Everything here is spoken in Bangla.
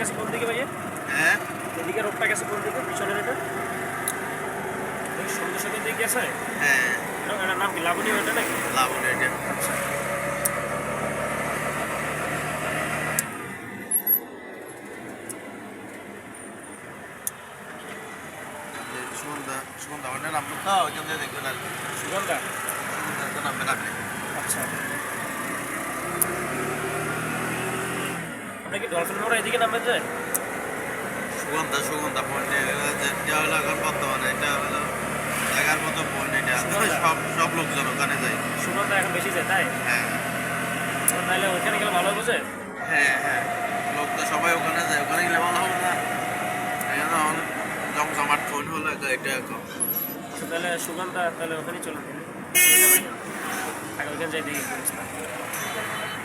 গেছে কোন দিকে ভাইয়া? হ্যাঁ। এদিকে রোডটা গেছে কোন দিকে? পিছনের এটা? সন্ধ্যা সন্ধ্যার দিকে গেছে হ্যাঁ। এটা এটার নাম কি লাবণী ওটা নাকি? লাবণ এটা আচ্ছা। সুগন্ধা সুগন্ধা মানে নামলো তো ওইখান থেকে দেখবেন আর কি। সুগন্ধা? সুগন্ধা নামবেন আচ্ছা। আপনি ডলফিন মোড়া এদিকে নামবেন যে সুগন্ধা সুগন্ধা পয়েন্ট যেটা হলো এখন বর্তমানে এটা হলো জায়গার মতো পয়েন্ট এটা সব সব লোকজন ওখানে যায়। সুগন্ধা এখন বেশি যায় তাই? হ্যাঁ। তাহলে ওইখানে গেলে ভালো বুঝে? হ্যাঁ হ্যাঁ। লোক তো সবাই ওখানে যায়। ওখানে গেলে ভালো হবে না। এখানে অনেক জমজমাট ফোন হলো এটা এখন। আচ্ছা, তাহলে সুগন্ধা তাহলে ওখানেই চলুন। আগে যাই দেখি অবস্থা।